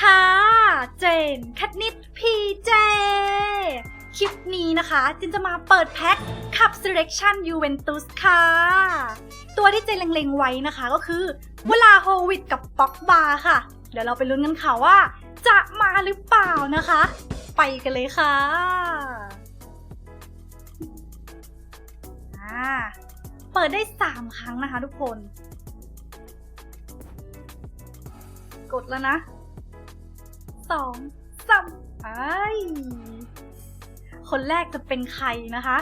ค่ะ เจนคัดนิดพีเจ คลิปนี้นะคะจินจะมาเปิดแพ็คขับ Selection Juventus ค่ะ ตัวที่เจนเล็งๆไว้นะคะก็คือเวลาโฮวิดกับป็อกบาค่ะ เดี๋ยวเราไปลุ้นกันค่ะว่า จะมาหรือเปล่านะคะ ไปกันเลยค่ะอ่าเปิดได้ 3 ครั้งนะคะทุกคน กดแล้วนะ สองสามไอ้ยคนแรกจะเป็นใครนะคะ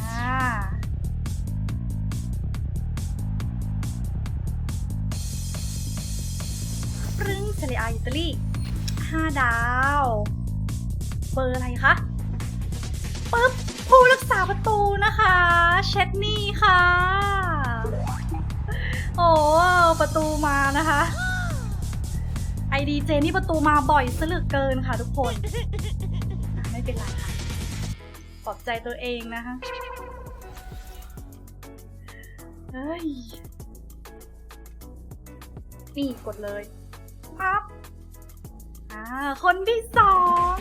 อ่าปรึ้งเซเรียอิตาลีห้าดาว เบอร์อะไรคะปึ๊บผู้รักษาประตูนะคะ เชดนี่ค่ะ โอ้ประตูมานะคะ อดีเจนี่ประตูมาบ่อยซะเหลือเกินค่ะทุกคนไม่เป็นไรค่ะปลอบใจตัวเองนะคะเฮ้ย นี่กดเลยปั๊บอ่า คนที่สอง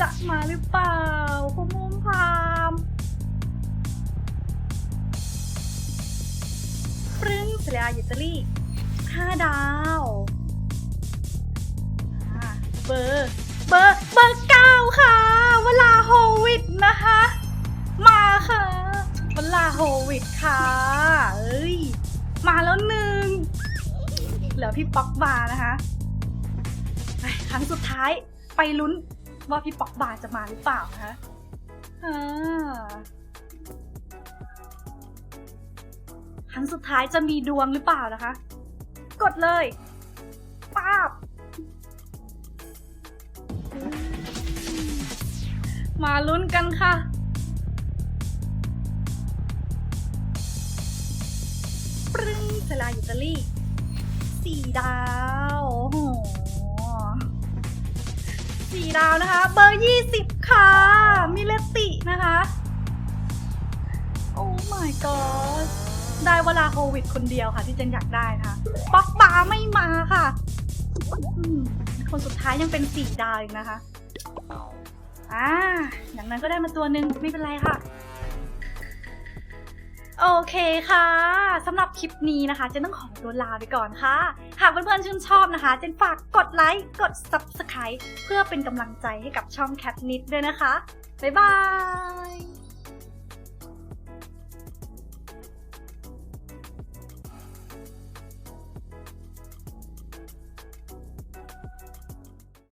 จะมาหรือเปล่าคุณมุมพามปรึ้งเสลียอิตาลีห้าดาว บอร์เบอร์เบอร์เก้าค่ะ เวลาโฮวิดนะคะ มาค่ะ เวลาโฮวิดค่ะเอ้ยมาแล้วหนึ่งเหลือพี่ป๊อกบานะคะครั้งสุดท้ายไปลุ้นว่าพี่ป๊อกบาจะมาหรือเปล่านะคะครั้งสุดท้ายจะมีดวงหรือเปล่านะคะ กดเลยป้าบ มาลุ้นกันค่ะ ปรึ้งเซลาอิตาลีสี่ดาว โอ้โหสี่ดาวนะคะ เบอร์ยี่สิบค่ะ มิเลตินะคะ โอ้ my god ได้เวลาโควิดคนเดียวค่ะ ที่เจนอยากได้นะคะป๊อกบาไม่มาค่ะ คนสุดท้ายยังเป็นสี่ดาวอีกนะคะ อ่าอย่างนั้นก็ได้มาตัวหนึ่งไม่เป็นไรค่ะ โอเคค่ะสำหรับคลิปนี้นะคะ เจนต้องขอตัวลาไปก่อนค่ะ หากเพื่อนๆชื่นชอบนะคะ เจนฝากกดไลค์ กด Subscribe เพื่อเป็นกำลังใจให้กับช่องแคทนิดด้วยนะคะ บ๊ายบาย